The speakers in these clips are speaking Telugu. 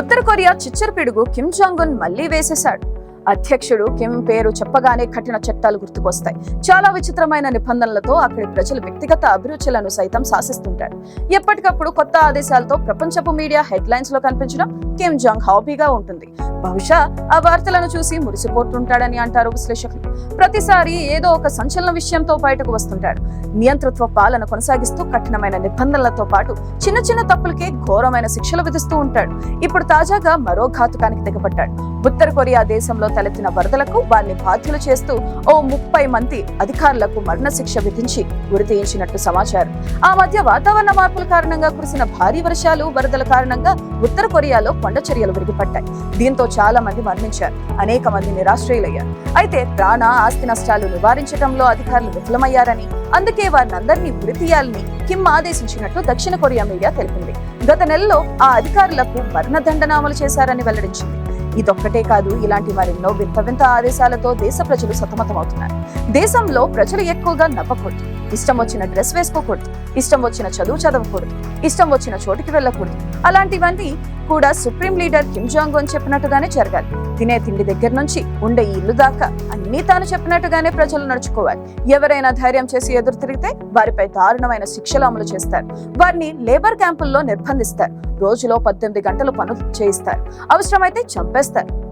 ఉత్తర కొరియా చిచ్చర పిడుగు కిమ్ జాంగ్ ఉన్ మళ్ళీ వేసేశాడు. అధ్యక్షుడు కిమ్ పేరు చెప్పగానే కఠిన చట్టాలు గుర్తుకొస్తాయి. చాలా విచిత్రమైన నిబంధనలతో అక్కడి ప్రజలు వ్యక్తిగత అభిరుచులను సైతం శాసిస్తుంటాడు ఎప్పటికప్పుడు కొత్త ఆదేశాలతో ప్రపంచపు మీడియా హెడ్లైన్స్లో కనిపించడం కిమ్ జాంగ్ హాబీగా ఉంటుంది. బహుశా ఆ వార్తలను చూసి మురిసిపోతుంటాడని అంటారు విశ్లేషకులు. ప్రతిసారి ఏదో ఒక సంచలన విషయంతో బయటకు వస్తుంటాడు నియంతృత్వ పాలన కొనసాగిస్తూ కఠినమైన నిబంధనలతో పాటు చిన్న చిన్న తప్పులకే ఘోరమైన శిక్షలు విధిస్తూ ఉంటాడు. ఇప్పుడు తాజాగా మరో ఘాతుకానికి దిగబడ్డాడు ఉత్తర కొరియా దేశంలో తలెత్తిన వరదలకు వారిని బాధ్యులు చేస్తూ ఓ ముప్పై మంది అధికారులకు మరణశిక్ష విధించి ఉరితీయించినట్టు సమాచారం. ఆ మధ్య వాతావరణ మార్పుల కారణంగా కురిసిన భారీ వర్షాలు వరదల కారణంగా ఉత్తర కొరియాలో కొండ చర్యలు విరిగిపడ్డాయి. దీంతో చాలా మంది మరణించారు. అనేక మంది నిరాశ్రయులయ్యారు. అయితే ప్రాణ ఆస్తి నష్టాలు నివారించడంలో అధికారులు విఫలమయ్యారని అందుకే వారిని అందరినీ ఉరితీయాలని కిమ్ ఆదేశించినట్టు దక్షిణ కొరియా మీడియా తెలిపింది. గత నెలలో ఆ అధికారులకు మరణదండన అమలు చేశారని వెల్లడించింది. ఇదొక్కటే కాదు ఇలాంటి మరెన్నో వింత వింత ఆదేశాలతో దేశ ప్రజలు సతమతమవుతున్నారు. దేశంలో ప్రజలు ఎక్కువగా నవ్వకూడదు. ఇష్టం వచ్చిన డ్రెస్ వేసుకోకూడదు. ఇష్టం వచ్చిన చదువు చదవకూడదు. ఇష్టం వచ్చిన చోటుకి వెళ్ళకూడదు. అలాంటివన్నీ కూడా సుప్రీం లీడర్ కిమ్ జాంగ్ అని చెప్పినట్టుగానే జరగాలి. తినే తిండి దగ్గర నుంచి ఉండే ఇల్లు దాకా అన్ని తాను చెప్పినట్టుగానే ప్రజలు నడుచుకోవాలి. ఎవరైనా ధైర్యం చేసి ఎదురు తిరిగితే వారిపై దారుణమైన శిక్షలు అమలు చేస్తారు. వారిని లేబర్ క్యాంపుల్లో నిర్బంధిస్తారు. రోజులో పద్దెనిమిది గంటలు పనులు చేయిస్తారు. అవసరమైతే చంపేస్తారు. ನಮಸ್ತೆ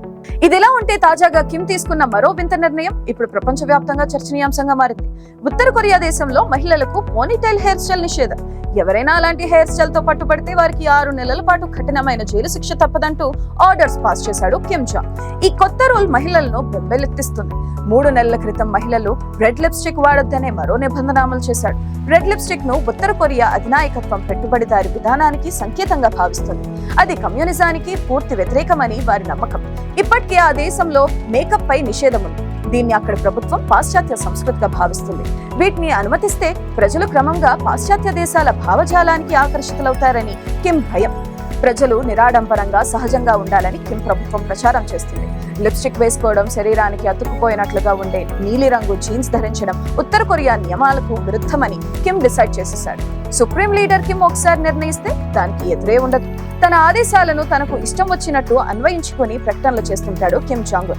ఇదిలా ఉంటే తాజాగా కిమ్ తీసుకున్న మరో వింత నిర్ణయం. ఇప్పుడు ప్రపంచవ్యాప్తంగా చర్చనీయాంశంగా మారింది. ఉత్తర కొరియా దేశంలో మహిళలకు పోనీటైల్ హెయిర్ స్టైల్ నిషేధం. ఎవరైనా అలాంటి హెయిర్ స్టైల్తో పట్టుబడితే వారికి ఆరు నెలల పాటు కఠినమైన జైలు శిక్ష తప్పదంటూ ఆర్డర్స్ పాస్ చేశాడు కిమ్ జాంగ్. ఈ కొత్త రూల్ మహిళలను బెంబెలెత్తిస్తుంది. మూడు నెలల క్రితం మహిళలు రెడ్ లిప్స్టిక్ వాడొద్దనే మరో నిబంధన అమలు చేశాడు. రెడ్ లిప్స్టిక్ను ఉత్తర కొరియా అధినాయకత్వం పెట్టుబడిదారి విధానానికి సంకేతంగా భావిస్తుంది. అది కమ్యూనిజానికి పూర్తి వ్యతిరేకమని వారి నమ్మకం. ఇప్పటికే ఆ దేశంలో మేకప్ పై నిషేధం ఉంది. దీన్ని అక్కడ ప్రభుత్వం పాశ్చాత్య సంస్కృతిగా భావిస్తుంది. వీటిని అనుమతిస్తే ప్రజలు క్రమంగా పాశ్చాత్య దేశాల భావజాలానికి ఆకర్షితులవుతారని కిమ్ భయం. ప్రజలు నిరాడంబరంగా సహజంగా ఉండాలని కిమ్ ప్రభుత్వం ప్రచారం చేస్తుంది. లిప్స్టిక్ వేసుకోవడం శరీరానికి అతుక్కుపోయినట్లుగా ఉండే నీలిరంగు జీన్స్ ధరించడం ఉత్తర కొరియా నియమాలకు విరుద్ధమని కిమ్ డిసైడ్ చేసేశాడు. సుప్రీం లీడర్ కిమ్ ఒకసారి నిర్ణయిస్తే దానికి ఎదురే ఉండదు. తన ఆదేశాలను తనకు ఇష్టం వచ్చినట్టు అన్వయించుకుని ప్రకటనలు చేస్తుంటాడు కిమ్ జాంగ్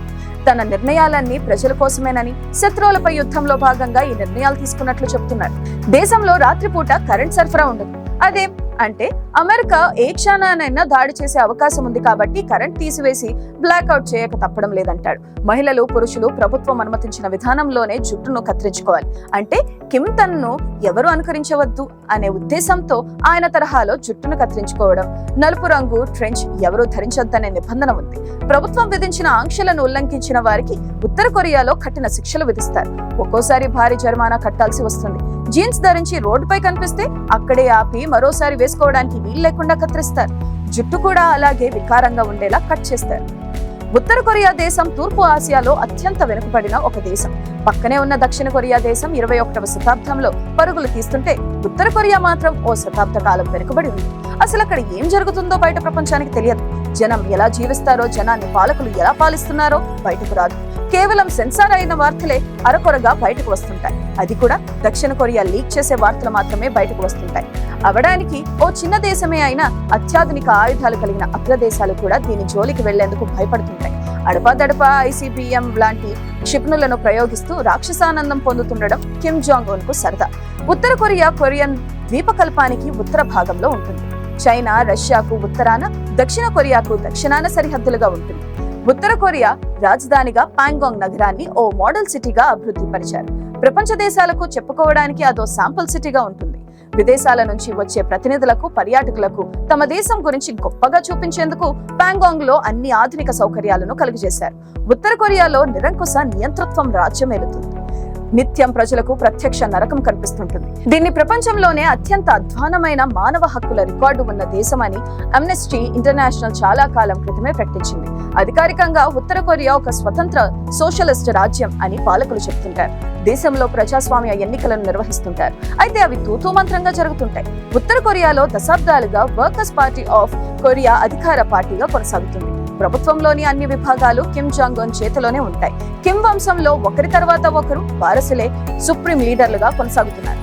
తన నిర్ణయాలన్నీ ప్రజల కోసమేనని శత్రువులపై యుద్ధంలో భాగంగా ఈ నిర్ణయాలు తీసుకున్నట్లు చెబుతున్నారు. దేశంలో రాత్రిపూట కరెంట్ సరఫరా ఉండదు. అదే? అంటే అమెరికా ఏ క్షణానైనా దాడి చేసే అవకాశం ఉంది కాబట్టి కరెంట్ తీసివేసి బ్లాక్అవుట్ చేయక తప్పడం లేదంటాడు. మహిళలు పురుషులు ప్రభుత్వం అనుమతించిన విధానంలోనే జుట్టును కత్తిరించుకోవాలి. అంటే కిమ్ తన్ను ఎవరు అనుకరించవద్దు అనే ఉద్దేశంతో ఆయన తరహాలో జుట్టును కత్తిరించుకోవడం. నలుపు రంగు ట్రెంచ్ ఎవరూ ధరించొద్దనే నిబంధన ఉంది. ప్రభుత్వం విధించిన ఆంక్షలను ఉల్లంఘించిన వారికి ఉత్తర కొరియాలో కఠిన శిక్షలు విధిస్తారు. ఒక్కోసారి భారీ జరిమానా కట్టాల్సి వస్తుంది. జీన్స్ ధరించి రోడ్డుపై కనిపిస్తే అక్కడే ఆపి మరోసారి వేసుకోవడానికి వీలు లేకుండా కత్తిరిస్తారు. జుట్టు కూడా అలాగే వికారంగా ఉండేలా కట్ చేస్తారు. ఉత్తర కొరియా దేశం తూర్పు ఆసియాలో అత్యంత వెనుకబడిన ఒక దేశం. పక్కనే ఉన్న దక్షిణ కొరియా దేశం ఇరవై ఒకటవ శతాబ్దంలో పరుగులు తీస్తుంటే ఉత్తర కొరియా మాత్రం ఓ శతాబ్ద కాలం వెనుకబడి ఉంది. అసలు అక్కడ ఏం జరుగుతుందో బయట ప్రపంచానికి తెలియదు. జనం ఎలా జీవిస్తారో జనాన్ని పాలకులు ఎలా పాలిస్తున్నారో బయటకు రాదు. కేవలం సెన్సార్ అయిన వార్తలే అరకొరగా బయటకు వస్తుంటాయి. అది కూడా దక్షిణ కొరియా లీక్ చేసే వార్తలు మాత్రమే బయటకు వస్తుంటాయి. అవడానికి ఓ చిన్న దేశమే అయినా అత్యాధునిక ఆయుధాలు కలిగిన అగ్రదేశాలు కూడా దీని జోలికి వెళ్ళేందుకు భయపడుతుంటాయి. అడపాదడపా ఐసీబీఎం లాంటి క్షిపణులను ప్రయోగిస్తూ రాక్షసానందం పొందుతుండడం కిమ్ జాంగ్ ఉన్కు సరదా. ఉత్తర కొరియా కొరియన్ ద్వీపకల్పానికి ఉత్తర భాగంలో ఉంటుంది. చైనా రష్యాకు ఉత్తరాన దక్షిణ కొరియాకు దక్షిణాన సరిహద్దులుగా ఉంటుంది. ఉత్తర కొరియా రాజధానిగా పాంగాంగ్ నగరాన్ని ఓ మోడల్ సిటీగా అభివృద్ధి పరిచారు. ప్రపంచ దేశాలకు చెప్పుకోవడానికి అదో శాంపుల్ సిటీగా ఉంటుంది. విదేశాల నుంచి వచ్చే ప్రతినిధులకు పర్యాటకులకు తమ దేశం గురించి గొప్పగా చూపించేందుకు పాంగాంగ్లో అన్ని ఆధునిక సౌకర్యాలను కలుగజేశారు ఉత్తర కొరియాలో నిరంకుశ నియంతృత్వం రాజ్యమేలుతుంది. నిత్యం ప్రజలకు ప్రత్యక్ష నరకం కనిపిస్తుంటుంది. దీన్ని ప్రపంచంలోనే అత్యంత అధ్వానమైన మానవ హక్కుల రికార్డు ఉన్న దేశమని అమ్నెస్టీ ఇంటర్నేషనల్ చాలా కాలం క్రితమే ప్రకటించింది. అధికారికంగా ఉత్తర కొరియా ఒక స్వతంత్ర సోషలిస్ట్ రాజ్యం అని పాలకులు చెప్తుంటారు. దేశంలో ప్రజాస్వామ్య ఎన్నికలను నిర్వహిస్తుంటారు. అయితే అవి తూతూ మంత్రంగా జరుగుతుంటాయి. ఉత్తర కొరియాలో దశాబ్దాలుగా వర్కర్స్ పార్టీ ఆఫ్ కొరియా అధికార పార్టీగా కొనసాగుతుంది. ప్రభుత్వంలోని అన్ని విభాగాలు కిమ్ జాంగ్ ఉన్ చేతిలోనే ఉంటాయి. కిమ్ వంశంలో ఒకరి తర్వాత ఒకరు వారసులే సుప్రీం లీడర్లుగా కొనసాగుతున్నారు.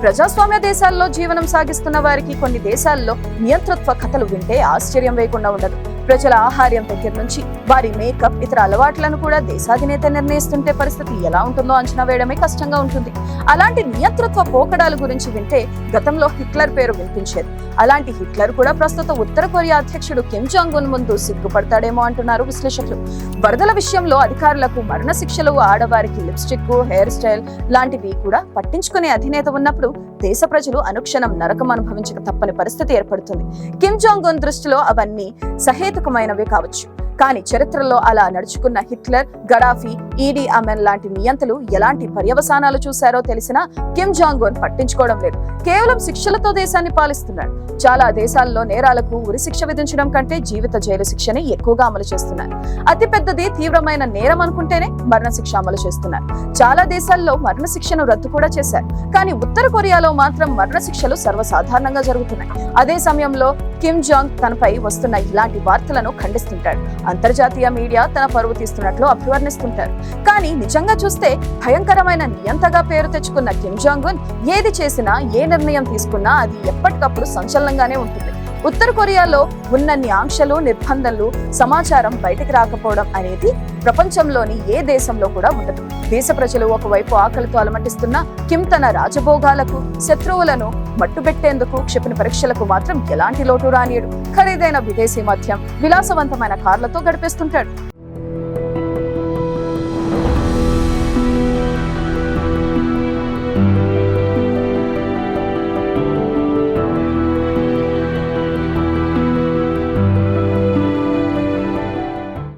ప్రజాస్వామ్య దేశాల్లో జీవనం సాగిస్తున్న వారికి కొన్ని దేశాల్లో నియంతృత్వ కథలు వింటే ఆశ్చర్యం వేయకుండా ఉండదు. ప్రజల ఆహార్యం దగ్గర నుంచి వారి మేకప్ ఇతర అలవాట్లను కూడా దేశాధినేత నిర్ణయిస్తుంటే పరిస్థితి ఎలా ఉంటుందో అంచనా వేయడమే కష్టంగా ఉంటుంది. అలాంటి నియంతృత్వ పోకడాల గురించి వింటే గతంలో హిట్లర్ పేరు వినిపించేది. అలాంటి హిట్లర్ కూడా ప్రస్తుత ఉత్తర కొరియా అధ్యక్షుడు కిమ్ జాంగ్ ఉన్ ముందు సిగ్గుపడతాడేమో అంటున్నారు విశ్లేషకులు. వరదల విషయంలో అధికారులకు మరణ శిక్షలు ఆడవారికి లిప్స్టిక్ హెయిర్ స్టైల్ లాంటివి కూడా పట్టించుకునే అధినేత ఉన్నప్పుడు దేశ ప్రజలు అనుక్షణం నరకం అనుభవించక తప్పని పరిస్థితి ఏర్పడుతుంది. కిమ్ జాంగ్ ఉన్ దృష్టిలో అవన్నీ సహే సహేతుకమైనవే కావచ్చు. కానీ చరిత్రలో అలా నడుచుకున్న హిట్లర్ గడాఫీ ఈడీ అమెన్ లాంటి నియంతలు ఎలాంటి పర్యవసానాలు చూశారో తెలిసినా కిమ్ జాంగ్ ఉన్ పట్టించుకోవడం లేదు. కేవలం శిక్షలతో దేశాన్ని పాలిస్తున్నాడు. చాలా దేశాల్లో నేరాలకు ఉరి శిక్ష విధించడం కంటే జీవిత జైలు శిక్షని ఎక్కువగా అమలు చేస్తున్నారు అతి పెద్దది తీవ్రమైన నేరం అనుకుంటేనే మరణశిక్ష అమలు చేస్తున్నారు. చాలా దేశాల్లో మరణశిక్షను రద్దు కూడా చేశారు. కానీ ఉత్తర కొరియాలో మాత్రం మరణశిక్షలు సర్వసాధారణంగా జరుగుతున్నాయి. అదే సమయంలో కిమ్ జాంగ్ తనపై వస్తున్న ఇలాంటి వార్తలను ఖండిస్తుంటాడు. అంతర్జాతీయ మీడియా తన పరువు తీస్తున్నట్లు అభివర్ణిస్తుంటారు. కానీ నిజంగా చూస్తే భయంకరమైన నియంతగా పేరు తెచ్చుకున్న కిమ్ జాంగ్ ఉన్ ఏది చేసినా ఏ నిర్ణయం తీసుకున్నా అది ఎప్పటికప్పుడు సంచలనంగానే ఉంటుంది. ఉత్తర కొరియాలో ఉన్నన్ని ఆంక్షలు నిర్బంధంలు సమాచారం బయటకు రాకపోవడం అనేది ప్రపంచంలోని ఏ దేశంలో కూడా ఉండదు. దేశ ప్రజలు ఒకవైపు ఆకలితో అలమటిస్తున్న కిమ్ తన రాజభోగాలకు శత్రువులను మట్టుబెట్టేందుకు క్షిపణి పరీక్షలకు మాత్రం ఎలాంటి లోటు రానియడు. ఖరీదైన విదేశీ మద్యం విలాసవంతమైన కార్లతో గడిపేస్తుంటాడు.